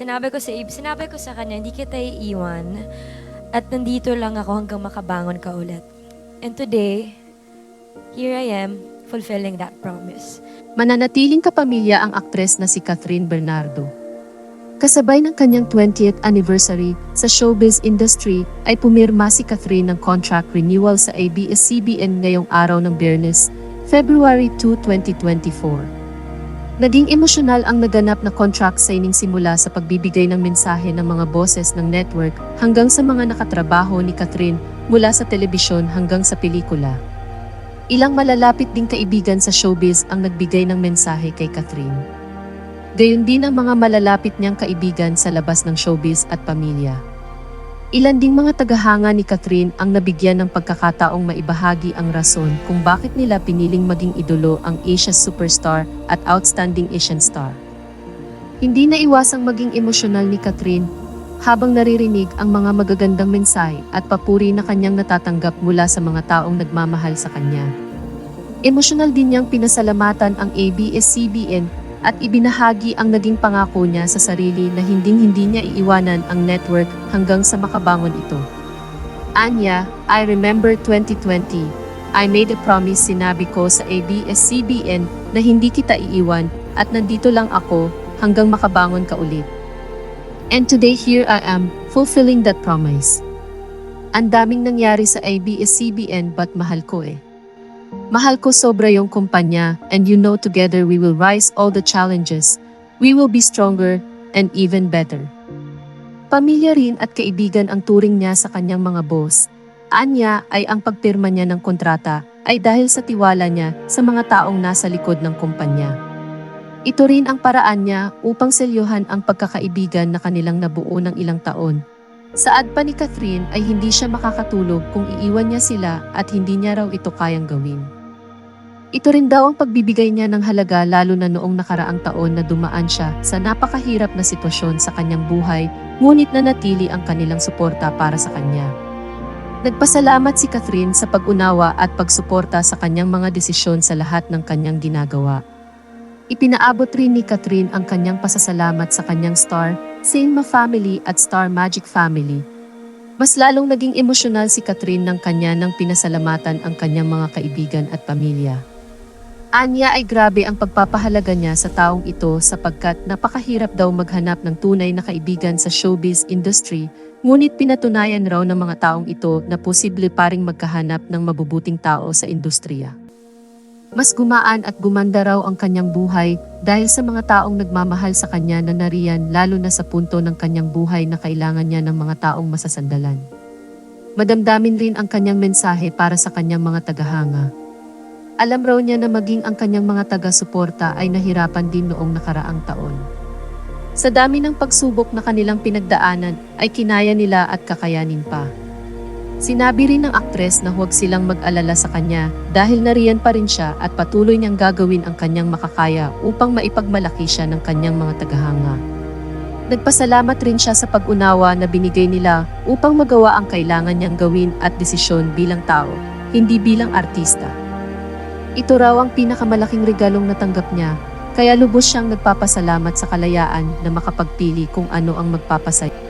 Sinabi ko sa Abe, sinabi ko sa kanya, hindi kita iiwan at nandito lang ako hanggang makabangon ka ulit. And today, here I am, fulfilling that promise. Mananatiling kapamilya ang aktres na si Catherine Bernardo. Kasabay ng kanyang 20th anniversary sa showbiz industry ay pumirma si Catherine ng contract renewal sa ABS-CBN ngayong araw ng Biyernes, February 2, 2024. Naging emosyonal ang naganap na contract signing simula sa pagbibigay ng mensahe ng mga boses ng network hanggang sa mga nakatrabaho ni Catherine mula sa telebisyon hanggang sa pelikula. Ilang malalapit ding kaibigan sa showbiz ang nagbigay ng mensahe kay Catherine. Gayon din ang mga malalapit niyang kaibigan sa labas ng showbiz at pamilya. Ilan ding mga tagahanga ni Catherine ang nabigyan ng pagkakataong maibahagi ang rason kung bakit nila piniling maging idolo ang Asia superstar at outstanding Asian star. Hindi na iwasang maging emosyonal ni Catherine habang naririnig ang mga magagandang mensahe at papuri na kanyang natatanggap mula sa mga taong nagmamahal sa kanya. Emosyonal din niyang pinasalamatan ang ABS-CBN at ibinahagi ang naging pangako niya sa sarili na hinding-hindi niya iiwanan ang network hanggang sa makabangon ito. Anya, I remember 2020. I made a promise sinabi ko sa ABS-CBN na hindi kita iiwan at nandito lang ako hanggang makabangon ka ulit. And today here I am, fulfilling that promise. Ang daming nangyari sa ABS-CBN but mahal ko eh. Mahal ko sobra yung kumpanya and you know together we will rise all the challenges. We will be stronger and even better. Pamilya rin at kaibigan ang turing niya sa kanyang mga boss. Anya ay ang pagpirma niya ng kontrata ay dahil sa tiwala niya sa mga taong nasa likod ng kumpanya. Ito rin ang paraan niya upang selyuhan ang pagkakaibigan na kanilang nabuo ng ilang taon. Saad pa ni Catherine ay hindi siya makakatulog kung iiwan niya sila at hindi niya raw ito kayang gawin. Ito rin daw ang pagbibigay niya ng halaga lalo na noong nakaraang taon na dumaan siya sa napakahirap na sitwasyon sa kanyang buhay, ngunit nanatili ang kanilang suporta para sa kanya. Nagpasalamat si Catherine sa pag-unawa at pagsuporta sa kanyang mga desisyon sa lahat ng kanyang ginagawa. Ipinaabot rin ni Catherine ang kanyang pasasalamat sa kanyang star, Sinma family at Star Magic family. Mas lalong naging emosyonal si Catherine ng kanya nang pinasalamatan ang kanyang mga kaibigan at pamilya. Anya ay grabe ang pagpapahalaga niya sa taong ito sapagkat napakahirap daw maghanap ng tunay na kaibigan sa showbiz industry, ngunit pinatunayan raw ng mga taong ito na posible pa ring magkahanap ng mabubuting tao sa industriya. Mas gumaan at gumanda raw ang kanyang buhay dahil sa mga taong nagmamahal sa kanya na nariyan lalo na sa punto ng kanyang buhay na kailangan niya ng mga taong masasandalan. Madamdamin rin ang kanyang mensahe para sa kanyang mga tagahanga. Alam raw niya na maging ang kanyang mga taga-suporta ay nahirapan din noong nakaraang taon. Sa dami ng pagsubok na kanilang pinagdaanan ay kinaya nila at kakayanin pa. Sinabi rin ng aktres na huwag silang mag-alala sa kanya dahil nariyan pa rin siya at patuloy niyang gagawin ang kanyang makakaya upang maipagmalaki siya ng kanyang mga tagahanga. Nagpasalamat rin siya sa pag-unawa na binigay nila upang magawa ang kailangan niyang gawin at desisyon bilang tao, hindi bilang artista. Ito raw ang pinakamalaking regalong natanggap niya, kaya lubos siyang nagpapasalamat sa kalayaan na makapagpili kung ano ang magpapasaya.